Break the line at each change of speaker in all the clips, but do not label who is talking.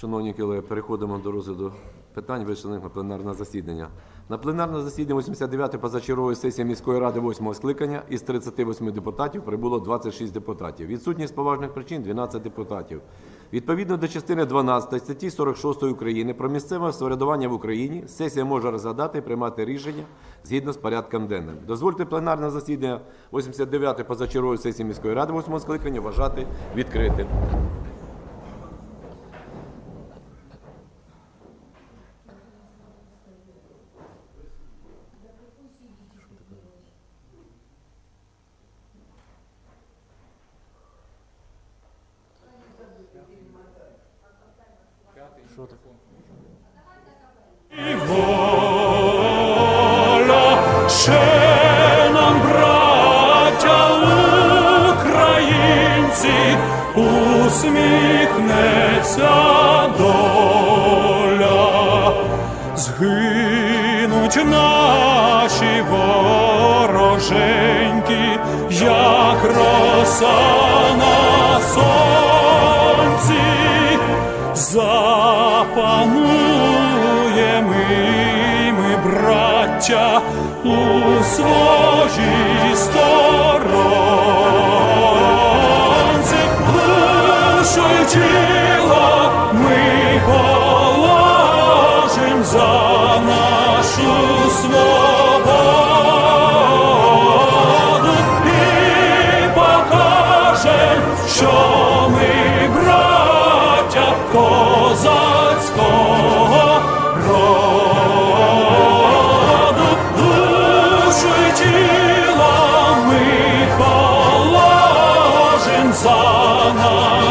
Шановні колеги, переходимо до розгляду питань, вичлених на пленарне засідання. На пленарне засідання 89-ї позачергової сесії міської ради 8 скликання із 38 депутатів прибуло 26 депутатів. Відсутність поважних причин 12 депутатів. Відповідно до частини 12 статті 46 України про місцеве самоврядування в Україні сесія може розглядати і приймати рішення згідно з порядком денним. Дозвольте пленарне засідання 89-ї позачергової сесії міської ради 8 скликання вважати відкритим. Що таке?
Ще нам, браття українці, усміхнеться доля, згинуть наші вороженьки, як роса на сонці, запануємо і ми, браття, у своїй сторонці, душу тіло ми положим за нашу свободу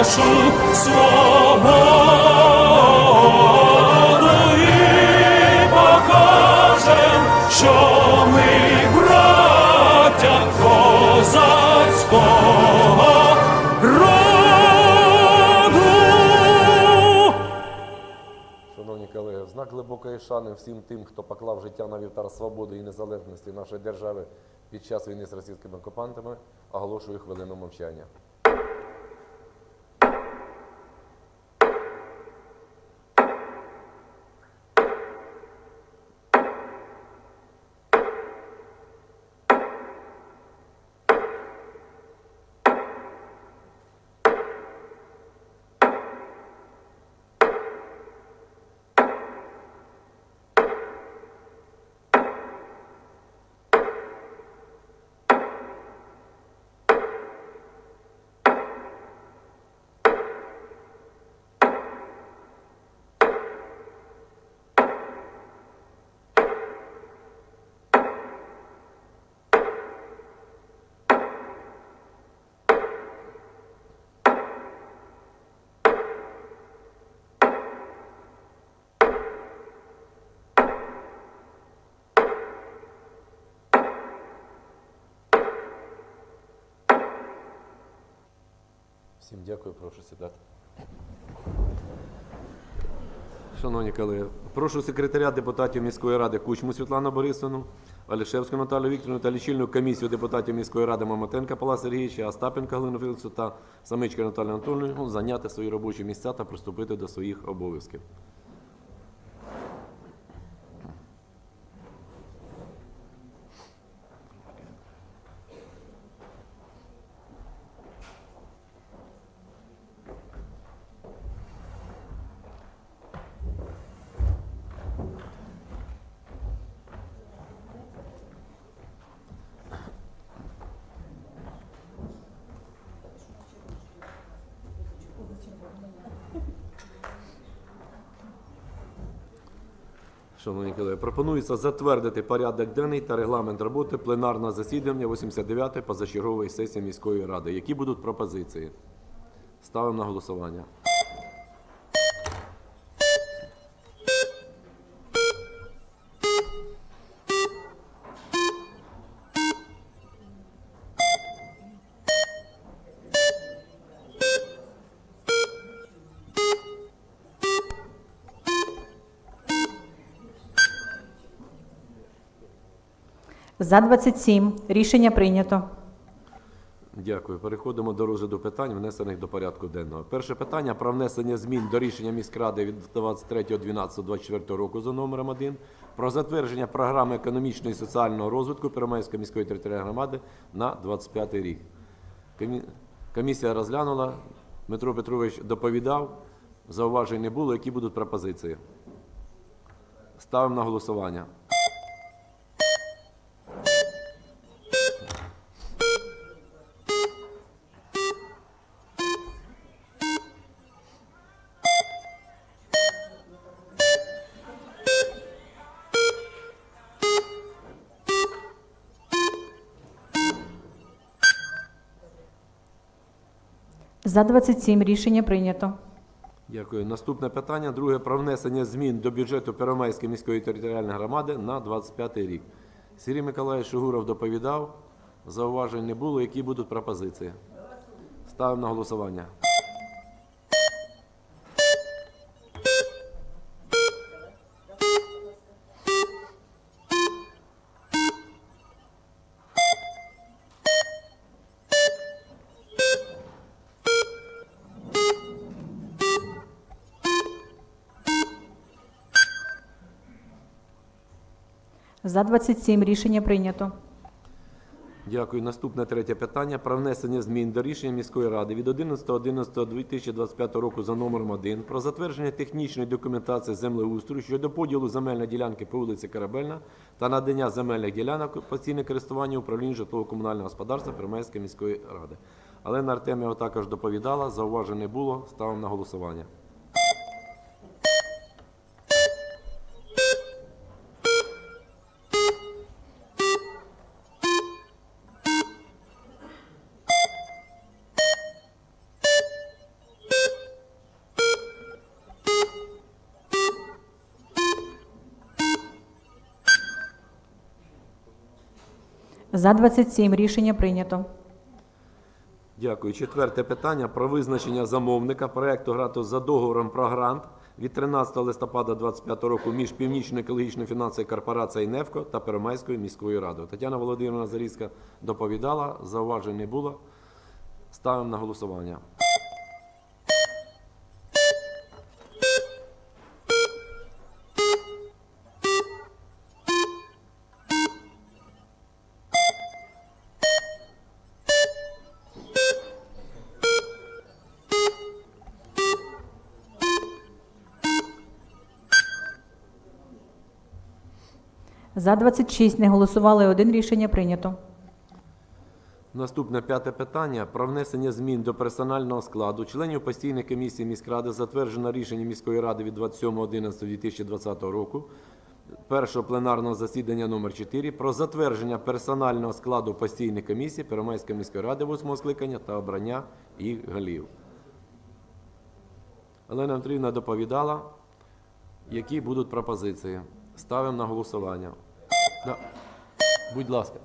нашу свободу і покажем, що ми браття козацького роду.
Шановні колеги, знак глибокої шани всім тим, хто поклав життя на вівтар свободи і незалежності нашої держави під час війни з російськими окупантами, оголошую хвилину мовчання. Всім дякую, прошу сідати. Шановні колеги, прошу секретаря депутатів міської ради Кучму Світлану Борисовну, Алішевську Наталю Вікторівну та лічильну комісію депутатів міської ради Мамотенка Павла Сергійовича, Остапенка Галину Філіпсу та Самичка Наталію Анатольовну зайняти свої робочі місця та приступити до своїх обов'язків. Шановні колеги, пропонується затвердити порядок денний та регламент роботи пленарного засідання 89-ї позачергової сесії міської ради. Які будуть пропозиції? Ставимо на голосування.
За 27. Рішення прийнято.
Дякую. Переходимо до розгляду питань, внесених до порядку денного. Перше питання про внесення змін до рішення міськради від 23.12.24 року за номером 1 про затвердження програми економічного і соціального розвитку Первомайської міської територіальної громади на 25 рік. Комісія розглянула, Дмитро Петрович доповідав, зауважень не було. Які будуть пропозиції? Ставимо на голосування.
За 27 рішення прийнято.
Дякую. Наступне питання. Друге про внесення змін до бюджету Первомайської міської територіальної громади на 25 рік. Сергій Миколаївич Шугуров доповідав. Зауважень не було. Які будуть пропозиції? Ставимо на голосування.
За 27 рішення прийнято.
Дякую. Наступне третє питання про внесення змін до рішення міської ради від 11.11.2025 року за номером 1 про затвердження технічної документації землеустрою щодо поділу земельної ділянки по вулиці Корабельна та надання земельних ділянок постійне користування управління житлово-комунального господарства Приморської міської ради. Олена Артемєва також доповідала, зауважень не було. Ставимо на голосування.
За 27 рішення прийнято.
Дякую. Четверте питання про визначення замовника проекту грату за договором про грант від 13 листопада 2025 року між північно екологічною фінансовою корпорацією «Нефко» та Первомайською міською радою. Тетяна Володимирівна Зарізька доповідала, зауважень не було. Ставимо на голосування.
За 26 не голосували. Один рішення прийнято.
Наступне п'яте питання про внесення змін до персонального складу членів постійної комісії міськради затверджено рішення міської ради від 27.11.2020 року першого пленарного засідання номер 4 про затвердження персонального складу постійної комісії Первомайської міської ради 8 скликання та обрання їх голів. Олена Андріївна доповідала, які будуть пропозиції. Ставимо на голосування. Да. Будь ласка.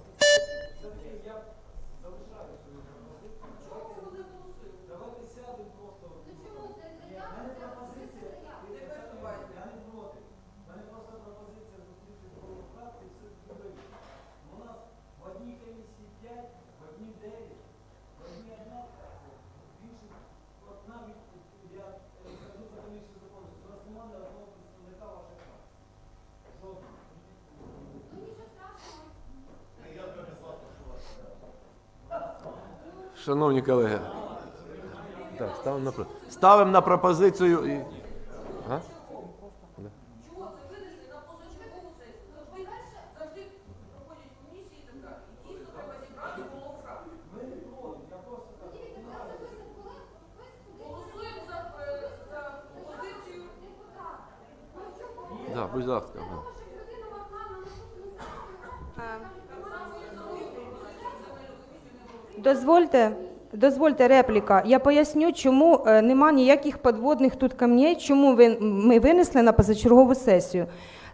Шановні колеги, так, ставимо на, ставимо на пропозицію. І... А? Да.
Чого це винесли на позачергову сесію? Завжди завжди проходять комісії і так далі. І дійсно треба зібрати було фракцію. Голосуємо за, е, за позицію.
Да, будь ласка. да.
Дозвольте, дозвольте репліка. Я поясню, чому е, нема ніяких підводних тут камней, чому ви, ми винесли на позачергову сесію.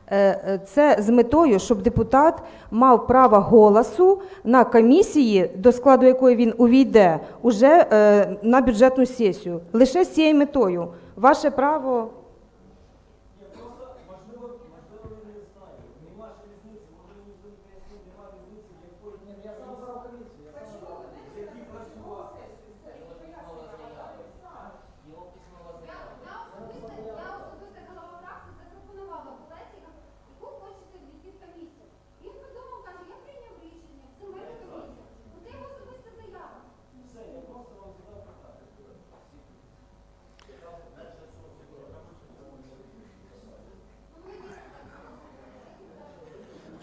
Е, е, Це з метою, щоб депутат мав право голосу на комісії, до складу якої він увійде, уже на бюджетну сесію. Лише з цією метою. Ваше право.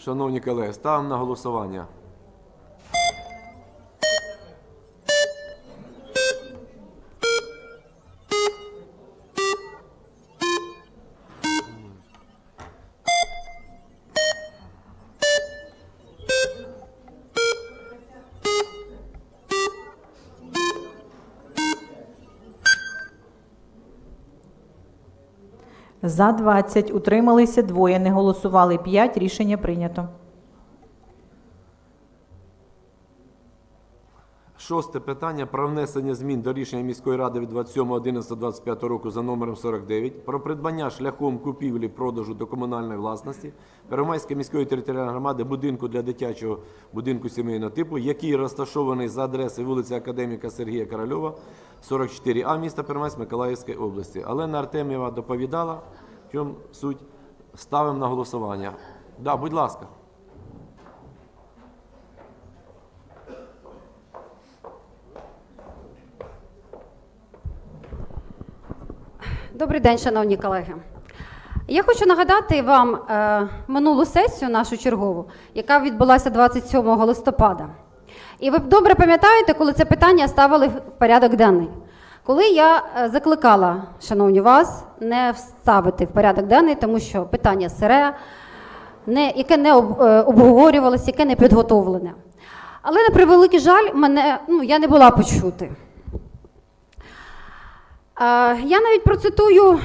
Шановні колеги, ставимо на голосування.
За 20, утрималися двоє, не голосували 5, рішення прийнято.
Шосте питання про внесення змін до рішення міської ради від 27.11.25 року за номером 49 про придбання шляхом купівлі продажу до комунальної власності Первомайської міської територіальної громади будинку для дитячого будинку сімейного типу, який розташований за адресою вулиця Академіка Сергія Корольова, 44А міста Первомайськ Миколаївської області. Олена Артемєва доповідала, чому суть. Ставимо на голосування. Да, будь ласка.
Добрий день, шановні колеги. Я хочу нагадати вам е, минулу сесію, нашу чергову, яка відбулася 27 листопада. І ви добре пам'ятаєте, коли це питання ставили в порядок денний. Коли я е, закликала, шановні вас, не вставити в порядок денний, тому що питання сире, не, яке не е, обговорювалося, яке не підготовлене. Але на превеликий жаль, мене, ну, я не була почути. Е, Я навіть процитую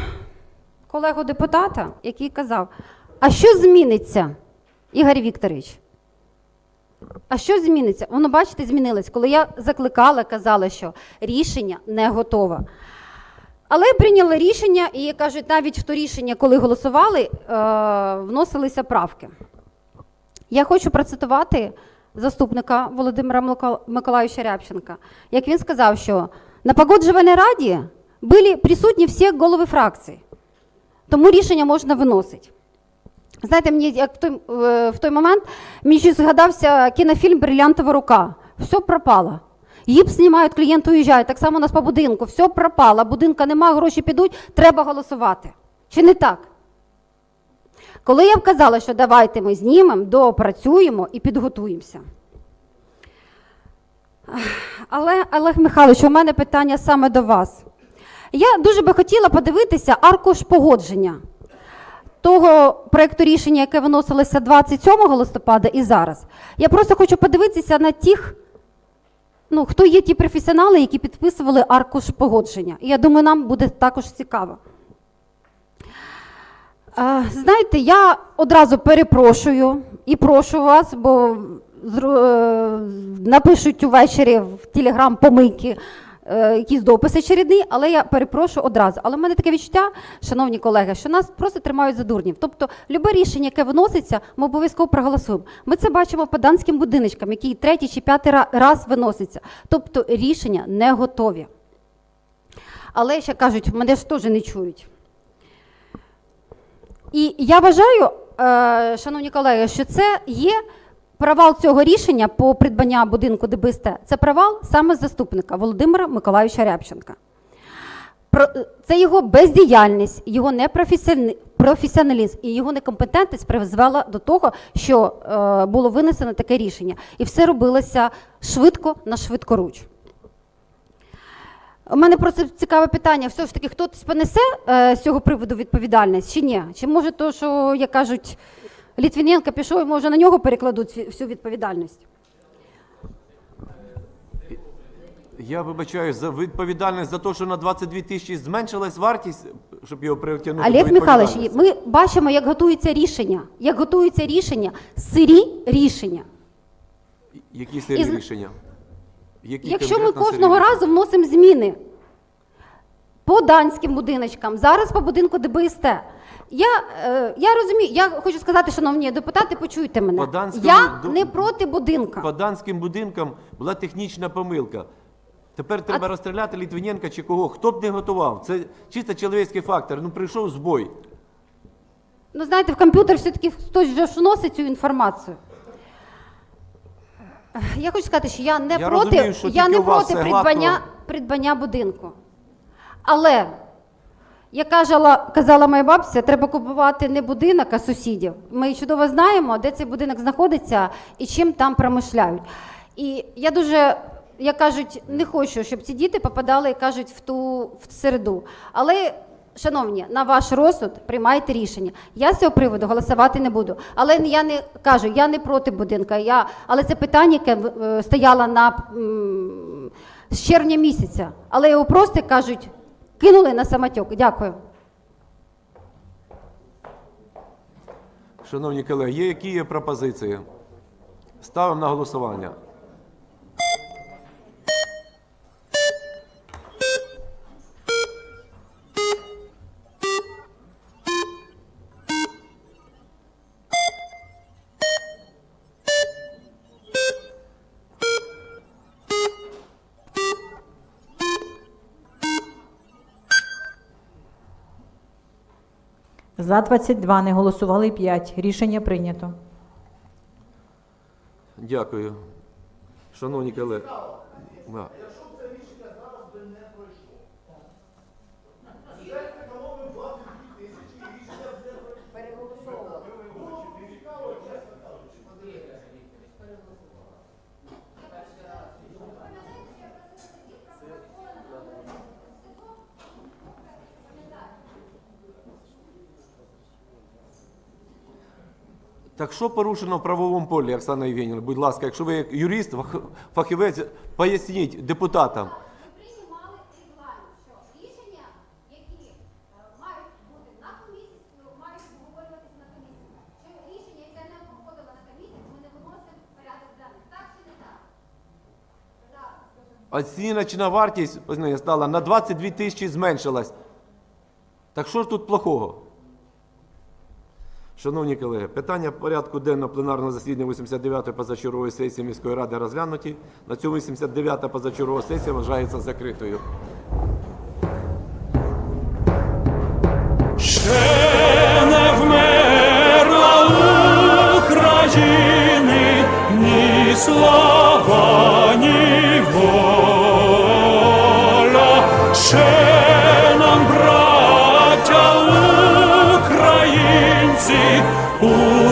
колегу депутата, який казав: а що зміниться, Ігор Вікторович? А що зміниться? Воно, бачите, змінилось. Коли я закликала, казала, що рішення не готове. Але прийняли рішення, і кажуть, навіть в то рішення, коли голосували, е, вносилися правки. Я хочу процитувати заступника Володимира Микола- Миколайовича Рябченка. Як він сказав, що на погоджувальній раді були присутні всі голови фракцій, тому рішення можна виносити. Знаєте, мені як в той, е, в той момент мені ще згадався кінофільм Брилянтова рука. Все пропало. Гіпс знімають, клієнт уїжджає. Так само у нас по будинку. Все пропало, будинка нема, гроші підуть, треба голосувати. Чи не так? Коли я вказала, що давайте ми знімемо, доопрацюємо і підготуємося. Але, Олег Михайлович, у мене питання саме до вас. Я дуже би хотіла подивитися аркуш погодження того проєкту рішення, яке виносилося 27 листопада і зараз. Я просто хочу подивитися на тих, ну, хто є ті професіонали, які підписували аркуш погодження. І я думаю, нам буде також цікаво. Знаєте, я одразу перепрошую і прошу вас, бо е, напишуть увечері в телеграм помийки якісь дописи чередні, але я перепрошую одразу. Але в мене таке відчуття, шановні колеги, що нас просто тримають за дурнів. Тобто, любе рішення, яке виноситься, ми обов'язково проголосуємо. Ми це бачимо по данським будиночкам, які третій чи п'ятий раз виносяться. Тобто рішення не готові. Але ще кажуть, мене ж теж не чують. І я вважаю, е, шановні колеги, що це є провал цього рішення по придбання будинку ДБСТ. Це провал саме заступника Володимира Миколайовича Рябченка. Це його бездіяльність, його непрофесіоні- професіоналізм і його некомпетентність призвела до того, що е, було винесено таке рішення. І все робилося швидко на швидкоруч. У мене просто цікаве питання: все ж таки, хтось понесе е, з цього приводу відповідальність чи ні? Чи може то, що, як кажуть, Літвіненко пішов, і може на нього перекладуть всю відповідальність?
Я вибачаю за відповідальність за те, що на 22 тисячі зменшилась вартість, щоб його притягнути до
Олег Михайлович, ми бачимо, як готується рішення. Як готується рішення, сирі рішення.
Які сирі
Із-
рішення? Які
Якщо ми
конкретно сирі
кожного разу вносимо зміни по данським будиночкам, зараз по будинку ДБСТ. Я, е, я розумію, я хочу сказати, шановні депутати, почуйте мене.
По данському
Я не проти будинка.
По данським будинкам була технічна помилка. Тепер треба розстріляти Літвиненка чи кого. Хто б не готував? Це чисто чоловічий фактор. Ну прийшов збой.
Ну, знаєте, в комп'ютер все-таки хтось вже ж вносить цю інформацію. Я хочу сказати, що я не
Я
проти,
розумію, що
я
тільки
не
у вас
проти придбання, придбання будинку. Але Як казала, казала моя бабця, треба купувати не будинок, а сусідів. Ми чудово знаємо, де цей будинок знаходиться і чим там промишляють. І я дуже, як кажуть, не хочу, щоб ці діти попадали, кажуть, в ту в середу. Але, шановні, на ваш розсуд приймайте рішення. Я з цього приводу голосувати не буду. Але я не кажу, я не проти будинка. Я, але це питання, яке е, стояло на з червня місяця. Але його просто кажуть, кинули на самотьок. Дякую.
Шановні колеги, які є пропозиції? Ставимо на голосування.
За 22 не голосували 5. Рішення прийнято.
Дякую. Шановні колеги. Да. Так що порушено в правовому полі, Оксана Євгенівна? Будь ласка, якщо ви як юрист, фах- фахівець, поясніть депутатам.
Приймали регламент, що рішення, які мають бути на комісії, мають обговорюватися на комісії. Що рішення, яке не проходило на комісії, ми не виносимо в порядок. Так чи не так?
Оціночна вартість ось, стала на 22 тисячі зменшилась. Так що ж тут плохого? Шановні колеги, питання порядку денного пленарного засідання 89-ї позачергової сесії міської ради розглянуті. На цьому 89-та позачергова сесія вважається закритою.
Ще не вмерла України ні слава,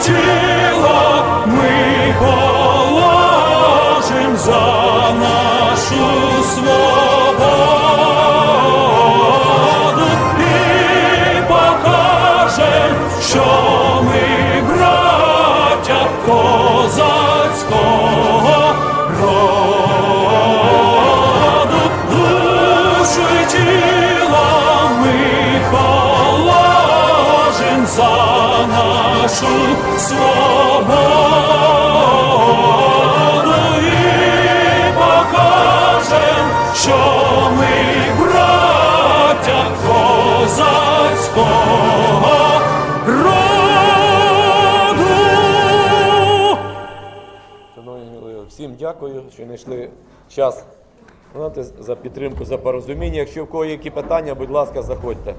душу й нашу свободу і покажем, що ми браття козацького роду.
Шановні всім дякую, що знайшли час за підтримку, за порозуміння. Якщо в кого є які питання, будь ласка, заходьте.